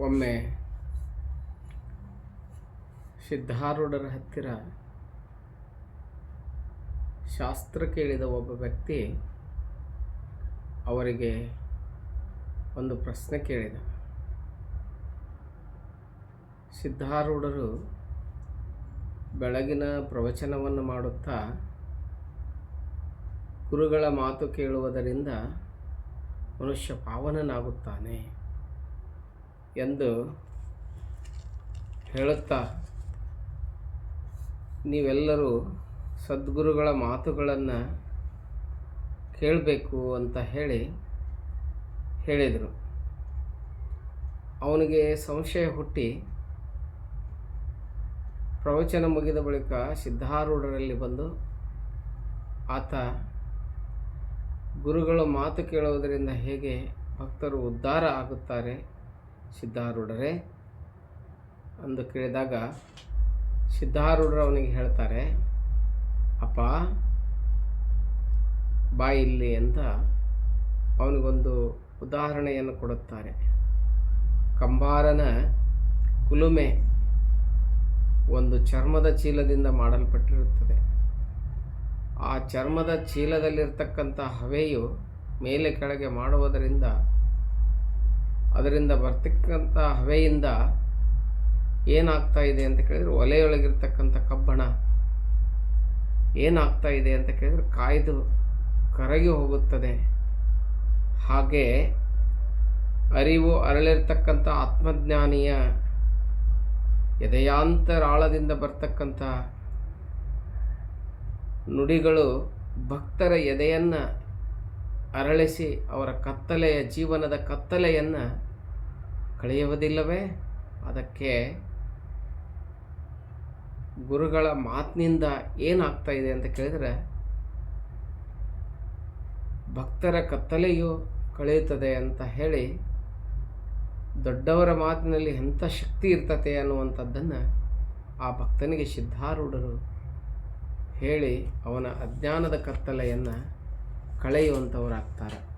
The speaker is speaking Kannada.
ಒಮ್ಮೆ ಸಿದ್ಧಾರೂಢರ ಹತ್ತಿರ ಶಾಸ್ತ್ರ ಕೇಳಿದ ಒಬ್ಬ ವ್ಯಕ್ತಿ ಅವರಿಗೆ ಒಂದು ಪ್ರಶ್ನೆ ಕೇಳಿದ. ಸಿದ್ಧಾರೂಢರು ಬೆಳಗಿನ ಪ್ರವಚನವನ್ನು ಮಾಡುತ್ತಾ ಗುರುಗಳ ಮಾತು ಕೇಳುವುದರಿಂದ ಮನುಷ್ಯ ಪಾವನನಾಗುತ್ತಾನೆ. ಎಂದು ಹೇಳುತ್ತಾ, ನೀವೆಲ್ಲರೂ ಸದ್ಗುರುಗಳ ಮಾತುಗಳನ್ನು ಕೇಳಬೇಕು ಅಂತ ಹೇಳಿ ಹೇಳಿದರು. ಅವನಿಗೆ ಸಂಶಯ ಹುಟ್ಟಿ ಪ್ರವಚನ ಮುಗಿದ ಬಳಿಕ ಸಿದ್ಧಾರೂಢರಲ್ಲಿ ಬಂದು ಆತ, ಗುರುಗಳ ಮಾತು ಕೇಳುವುದರಿಂದ ಹೇಗೆ ಭಕ್ತರು ಉದ್ಧಾರ ಆಗುತ್ತಾರೆ ಸಿದ್ಧಾರೂಢರೇ ಅಂದು ಕೇಳಿದಾಗ ಸಿದ್ಧಾರೂಢರು ಅವನಿಗೆ ಹೇಳ್ತಾರೆ, ಅಪ್ಪ, ಬಾ ಇಲ್ಲಿ ಅಂತ ಅವನಿಗೊಂದು ಉದಾಹರಣೆಯನ್ನು ಕೊಡುತ್ತಾರೆ. ಕಂಬಾರನ ಕುಲುಮೆ ಒಂದು ಚರ್ಮದ ಚೀಲದಿಂದ ಮಾಡಲ್ಪಟ್ಟಿರುತ್ತದೆ. ಆ ಚರ್ಮದ ಚೀಲದಲ್ಲಿರ್ತಕ್ಕಂಥ ಹವೆಯು ಮೇಲೆ ಕೆಳಗೆ ಮಾಡುವುದರಿಂದ ಅದರಿಂದ ಬರ್ತಕ್ಕಂಥ ಹವೆಯಿಂದ ಏನಾಗ್ತಾ ಇದೆ ಅಂತ ಕೇಳಿದರೆ ಒಲೆಯೊಳಗಿರ್ತಕ್ಕಂಥ ಕಬ್ಬಣ ಏನಾಗ್ತಾ ಇದೆ ಅಂತ ಕೇಳಿದರೆ ಕಾಯ್ದು ಕರಗಿ ಹೋಗುತ್ತದೆ. ಹಾಗೆ ಅರಿವು ಅರಳಿರ್ತಕ್ಕಂಥ ಆತ್ಮಜ್ಞಾನಿಯ ಎದೆಯಾಂತರಾಳದಿಂದ ಬರ್ತಕ್ಕಂಥ ನುಡಿಗಳು ಭಕ್ತರ ಎದೆಯನ್ನು ಅರಳಿಸಿ ಅವರ ಕತ್ತಲೆಯ ಜೀವನದ ಕತ್ತಲೆಯನ್ನು ಕಳೆಯುವುದಿಲ್ಲವೇ? ಅದಕ್ಕೆ ಗುರುಗಳ ಮಾತಿನಿಂದ ಏನಾಗ್ತಾ ಇದೆ ಅಂತ ಕೇಳಿದರೆ, ಭಕ್ತರ ಕತ್ತಲೆಯು ಕಳೆಯುತ್ತದೆ ಅಂತ ಹೇಳಿ ದೊಡ್ಡವರ ಮಾತಿನಲ್ಲಿ ಎಂಥ ಶಕ್ತಿ ಇರ್ತತೆ ಅನ್ನುವಂಥದ್ದನ್ನು ಆ ಭಕ್ತನಿಗೆ ಸಿದ್ಧಾರೂಢರು ಹೇಳಿ ಅವನ ಅಜ್ಞಾನದ ಕತ್ತಲೆಯನ್ನು ಕಳೆಯುವಂಥವರಾಗ್ತಾರೆ.